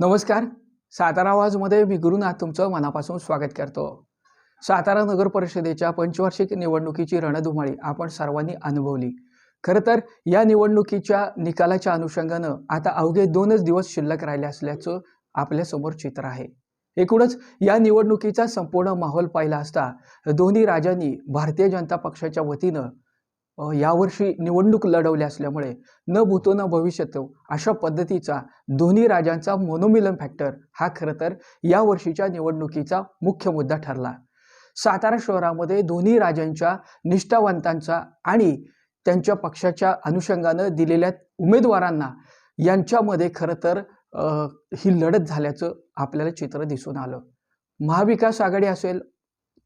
नमस्कार. सातारा आवाजमध्ये मी गुरुनाथ तुमचं मनापासून स्वागत करतो. सातारा नगर परिषदेच्या पंचवार्षिक निवडणुकीची रणधुमाळी आपण सर्वांनी अनुभवली. खरं तर या निवडणुकीच्या निकालाच्या अनुषंगानं आता अवघे दोनच दिवस शिल्लक राहिले असल्याचं आपल्यासमोर चित्र आहे. एकूणच या निवडणुकीचा संपूर्ण माहोल पाहिला असता दोन्ही राजांनी भारतीय जनता पक्षाच्या वतीनं यावर्षी निवडणूक लढवली असल्यामुळे न भूतो न भविष्यतो अशा पद्धतीचा दोन्ही राजांचा मनोमिलन फॅक्टर हा खरं तर यावर्षीच्या निवडणुकीचा मुख्य मुद्दा ठरला. सातारा शहरामध्ये दोन्ही राजांच्या निष्ठावंतांचा आणि त्यांच्या पक्षाच्या अनुषंगानं दिलेल्या उमेदवारांना यांच्यामध्ये खरं तर ही लढत झाल्याचं आपल्याला चित्र दिसून आलं. महाविकास आघाडी असेल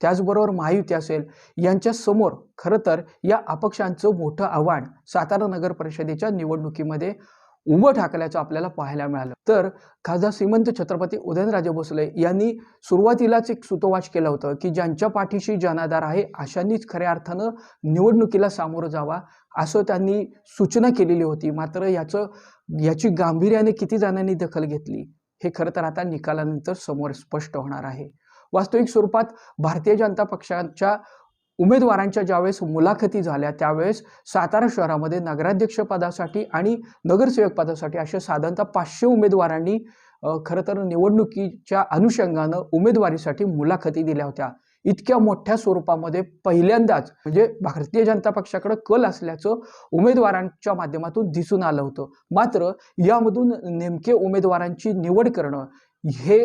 त्याचबरोबर महायुती असेल यांच्यासमोर खरं तर या अपक्षांचं मोठं आव्हान सातारा नगर परिषदेच्या निवडणुकीमध्ये उभं ठाकल्याचं आपल्याला पाहायला मिळालं. तर खासदार श्रीमंत छत्रपती उदयनराजे भोसले यांनी सुरुवातीलाच एक सुतोवाच केलं होतं की ज्यांच्या पाठीशी जनाधार आहे अशांनीच खऱ्या अर्थानं निवडणुकीला सामोरं जावा असं त्यांनी सूचना केलेली होती. मात्र याचं याची गांभीर्याने किती जणांनी दखल घेतली हे खरं तर आता निकालानंतर समोर स्पष्ट होणार आहे. वास्तविक स्वरूपात भारतीय जनता पक्षाच्या उमेदवारांच्या ज्यावेळेस मुलाखती झाल्या त्यावेळेस सातारा शहरामध्ये नगराध्यक्षपदासाठी आणि नगरसेवक पदासाठी अशा साधारणतः पाचशे उमेदवारांनी खरं तर निवडणुकीच्या अनुषंगानं उमेदवारीसाठी मुलाखती दिल्या होत्या. इतक्या मोठ्या स्वरूपामध्ये पहिल्यांदाच म्हणजे भारतीय जनता पक्षाकडे कल असल्याचं उमेदवारांच्या माध्यमातून दिसून आलं होतं. मात्र यामधून नेमके उमेदवारांची निवड करणं हे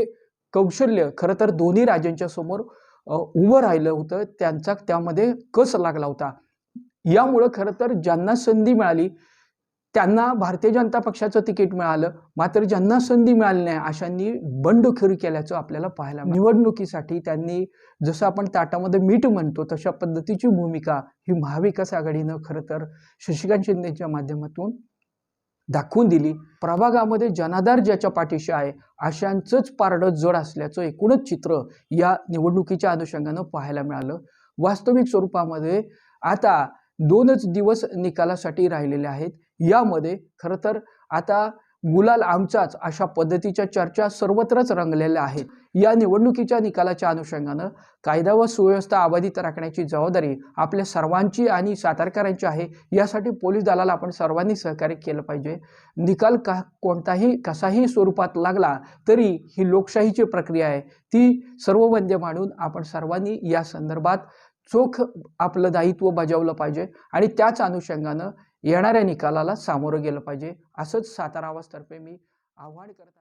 कौशल्य खरं तर दोन्ही राजांच्या समोर उभं राहिलं होतं. त्यांचा त्यामध्ये कस लागला होता? यामुळं खरं तर ज्यांना संधी मिळाली त्यांना भारतीय जनता पक्षाचं तिकीट मिळालं. मात्र ज्यांना संधी मिळाली नाही अशांनी बंडखोरी केल्याचं आपल्याला पाहायला निवडणुकीसाठी त्यांनी जसं आपण ताटामध्ये मीठ म्हणतो तशा पद्धतीची भूमिका ही महाविकास आघाडीनं खरं तर शशिकांत शिंदेच्या माध्यमातून दाखवून दिली. प्रभागामध्ये जनाधार ज्याच्या पाठीशी आहे अशांचंच पारडं जड असल्याचं एकूणच चित्र या निवडणुकीच्या अनुषंगानं पाहायला मिळालं. वास्तविक स्वरूपामध्ये आता दोनच दिवस निकालासाठी राहिलेले आहेत. यामध्ये खरं तर आता गुलाल आमचाच अशा पद्धतीच्या चर्चा सर्वत्रच रंगलेल्या आहेत. या निवडणुकीच्या निकालाच्या अनुषंगानं कायदा व सुव्यवस्था अबाधित राखण्याची जबाबदारी आपल्या सर्वांची आणि सातारकरांची आहे. यासाठी पोलीस दलाला आपण सर्वांनी सहकार्य केलं पाहिजे. निकाल का कोणताही कसाही स्वरूपात लागला तरी ही लोकशाहीची प्रक्रिया आहे. ती सर्व वंद्य मांडून आपण सर्वांनी या संदर्भात चोख आपलं दायित्व बजावलं पाहिजे आणि त्याच अनुषंगानं येणाऱ्या निकालाला सामोरं गेलं पाहिजे. असंच सातारा आवाजतर्फे मी आव्हान करत